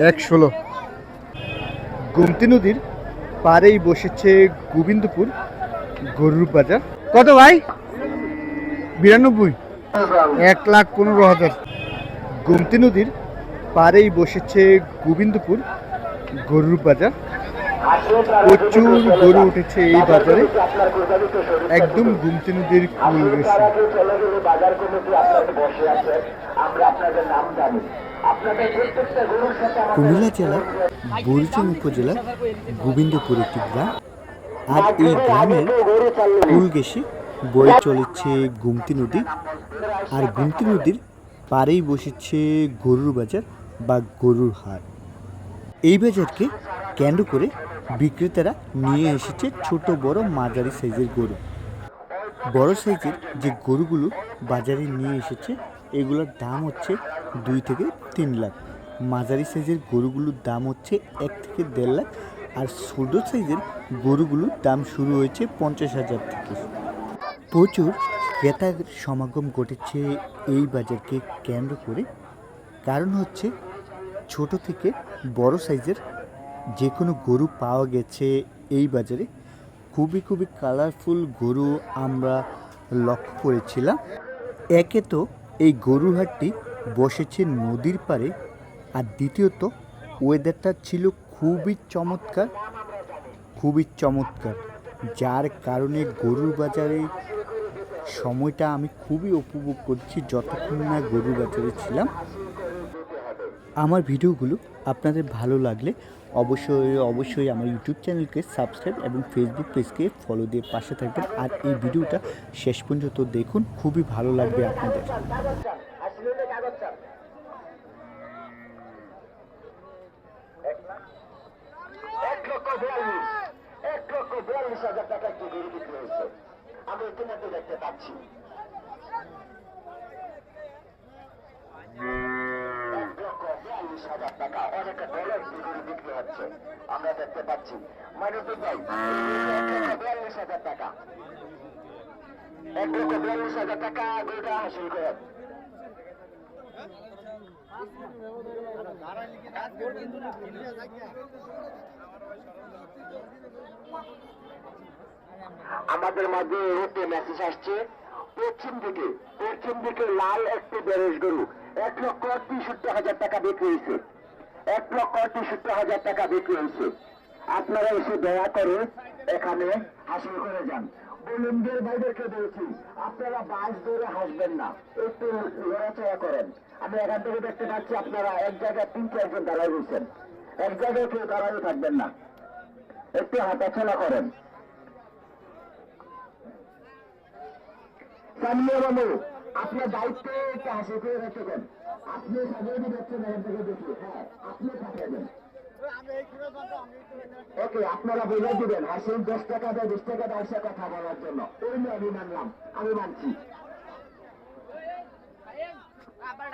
এক ষোলো। গুমতি নদীর পাড়েই বসেছে গোবিন্দপুর গরুর বাজার। কত ভাই? বিরানব্বই। এক লাখ পনেরো হাজার। গুমতি নদীর পাড়েই বসেছে গোবিন্দপুর গরুর বাজার। প্রচুর গরু উঠেছে এই বাজারে। একদম গুমতি নদীর কুল কুমিল্লা জেলার বরিচং উপজেলার গোবিন্দপুর একটি গ্রাম। আর এই গ্রামের কুল গেসে বয়ে চলেছে গুমতি নদী। আর গুমতি নদীর পাড়েই বসেছে গরুর বাজার বা গরুর হাট। এই বাজারকে কেন্দ্র করে বিক্রেতারা নিয়ে এসেছে ছোট বড় মাঝারি সাইজের গরু। বড় সাইজের যে গরুগুলো বাজারে নিয়ে এসেছে, এগুলোর দাম হচ্ছে দুই থেকে তিন লাখ। মাঝারি সাইজের গরুগুলোর দাম হচ্ছে এক থেকে দেড় লাখ, আর ছোটো সাইজের গরুগুলোর দাম শুরু হয়েছে পঞ্চাশ হাজার থেকে। প্রচুর ক্রেতার সমাগম ঘটেছে এই বাজারকে কেন্দ্র করে। কারণ হচ্ছে ছোট থেকে বড় সাইজের যে কোনো গরু পাওয়া গেছে এই বাজারে। খুবই খুবই কালারফুল গরু আমরা লক্ষ্য করেছিলাম। একে তো এই গরুর হাটটি বসেছে নদীর পাড়ে আর দ্বিতীয়ত ওয়েদারটা ছিল খুবই চমৎকার খুবই চমৎকার, যার কারণে গরুর বাজারে সময়টা আমি খুবই উপভোগ করছি যতক্ষণ না গরুর বাজারে ছিলাম। আমার ভিডিওগুলো আপনাদের ভালো লাগলে অবশ্যই অবশ্যই আমার ইউটিউব চ্যানেলকে সাবস্ক্রাইব এবং ফেসবুক পেজকে ফলো দিয়ে পাশে থাকবেন। আর এই ভিডিওটা শেষ পর্যন্ত দেখুন, খুবই ভালো লাগবে আপনাদের এক লক্ষ বিয়াল্লিশ এক লক্ষ বিয়াল্লিশ হাজার টাকা একটি গরু বিক্রি হয়েছে। আমি ইতিমধ্যে দেখতে পাচ্ছি। হাজার টাকা। বিক্রি হচ্ছে। আমরা দেখতে পাচ্ছি। হাজার টাকা। এক হাজার টাকা আমাদের মাঝে রুটে মেসেজ আসছে, পশ্চিম দিকে পশ্চিম দিকে লাল একটি বেরেস গরু, এক লক্ষ তেষট্টি হাজার টাকা বিক্রি হয়েছে। এক লক্ষ তেষট্টি হাজার টাকা বিক্রি হয়েছে। আপনারা এসে দয়া করে এখানে হাসিল করে যান। বলুনদের ভাইদেরকে বলছি, আপনারা বাস ধরে হাসবেন না, একটু লড়াচড়া করেন। আমি এখান থেকে দেখতে পাচ্ছি আপনারা এক জায়গায় তিন চারজন দাঁড়াই রয়েছেন। এক জায়গায় কেউ দাঁড়াই থাকবেন না। একটু হাঁটাচলা করেন। সামনে বাবু আপনার দায়িত্ব একটা হাসি করে রাখতেন আপনি সাজাইতে যাচ্ছেন এখান থেকে দেখি। হ্যাঁ আপনি আপনারা বলে দিবেন হাসির দশ টাকা দেয়, বিশ টাকা দেয়, সে কথা বলার জন্য। ওই নিয়ে আমি মানলাম, আমি মানছি। আবার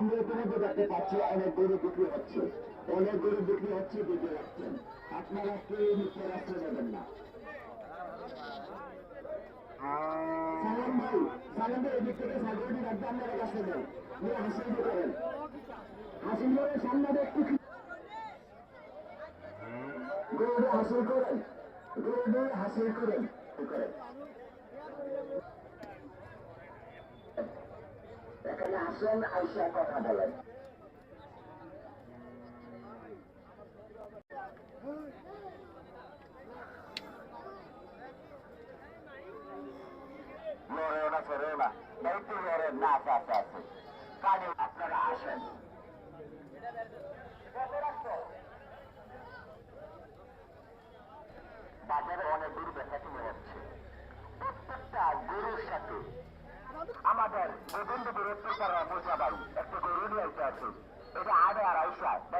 আমরা ইতিমধ্যে দেখতে পাচ্ছি, অনেক গরু বিক্রি হচ্ছে। অনেক গরু বিক্রি হচ্ছে বিক্রি রাখছেন আপনারা কেউ নিচে রাখতে যাবেন না? হাসিল করেন। করে গরু হাসিল করেন। এখানে আসেন আইসা কথা বলেন লড়েও না সরেও না একটু লড়েন না আছে আছে আছে কানে আপনারা আসেন বাজারে অনেক গরু দেখা কিনে যাচ্ছে প্রত্যেকটা গরুর সাথে আমাদের গোবিন্দ দূরত্ব করা মোচা বাড়ি একটা গরু নিয়ে আইতে আছে এটা আড়ে আড়াইশো ভাই আশি টাকা আসেন আসেন ঐতিহ্যবাহী প্রচুর গরু গোবিন্দপুর উঠেছে বাজার আজ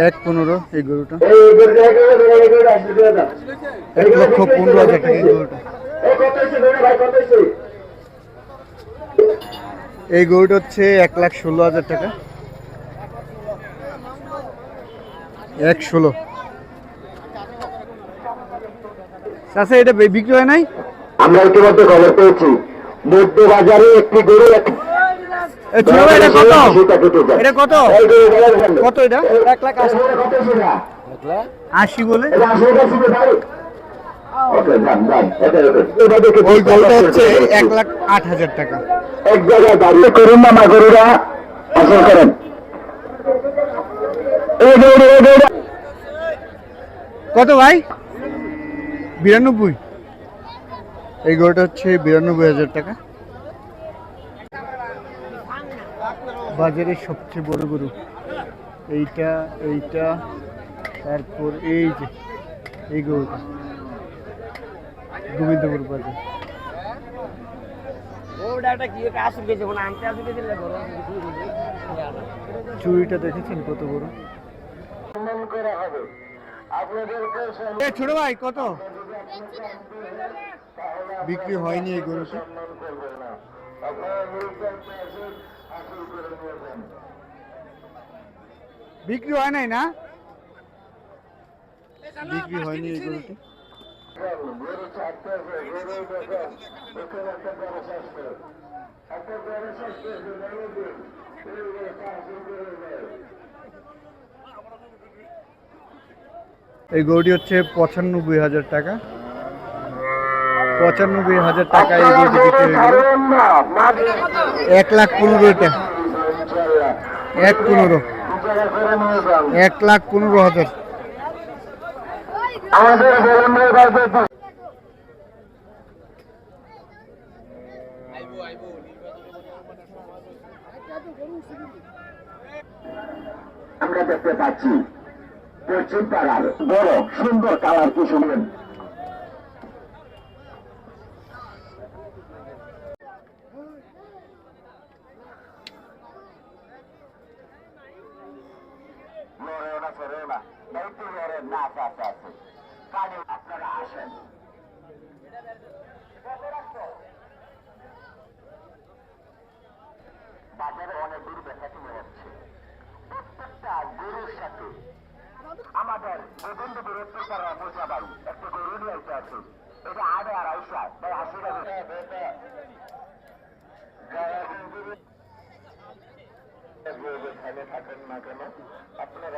এক পনেরো এই গরুটা। এক লক্ষ পনেরো হাজার টাকা এই গরুটা এই গরুটা ভাই, কত হয়েছে? এই গরুটা হচ্ছে এক লাখ ষোলো হাজার টাকা এক ষোলো আচ্ছা এটা বিক্রি হয় নাই আমরা ইতিমধ্যে খবর পেয়েছি মধ্য বাজারে একটি গরু এটা কত। এটা কত? এটা? এক লাখ আশি। বলে? ওই হচ্ছে এক লাখ আট হাজার টাকা। এক জায়গায় দাঁড়িয়ে করুন না মা গরুরা আসল করেন। এই গরু এই গরু কত ভাই? বিরানব্বই। এই গরুটা হচ্ছে বিরানব্বই হাজার টাকা। বাজারের সবচেয়ে বড় গরু। এইটা এইটা তারপর এই যে এই গরুটা। গোবিন্দপুর বাজার। মানে চুরিটা দেখেছেন কত বড়? ছোট ভাই কত? বিক্রি হয়নি এই গরুটা। বিক্রি হয় নাই না? বিক্রি হয়নি নেয় এই গরুটি হচ্ছে পঁচানব্বই হাজার টাকা। পঁচানব্বই হাজার টাকা এই গরুটি বিক্রি হয়ে গেল। এক লাখ পনেরো এটা। এক পনেরো। এক লাখ পনেরো হাজার। আমরা দেখতে পাচ্ছি পশ্চিম পাড়ার বড় সুন্দর কালার কি শুনবেন লড়েও না সরেও না একটু লড়েন না আছে আছে আছে কাজে আপনারা আসেন বাজারে অনেক গরু দেখা কিনে যাচ্ছে প্রত্যেকটা সাথে আমাদের গোবিন্দ দূরত্ব করা বোঝা বাড়ি একটা গরু নিয়ে আছে। এটা আড়ে আড়াইশো তাই আশি টাকা থাকেন না কেন আপনার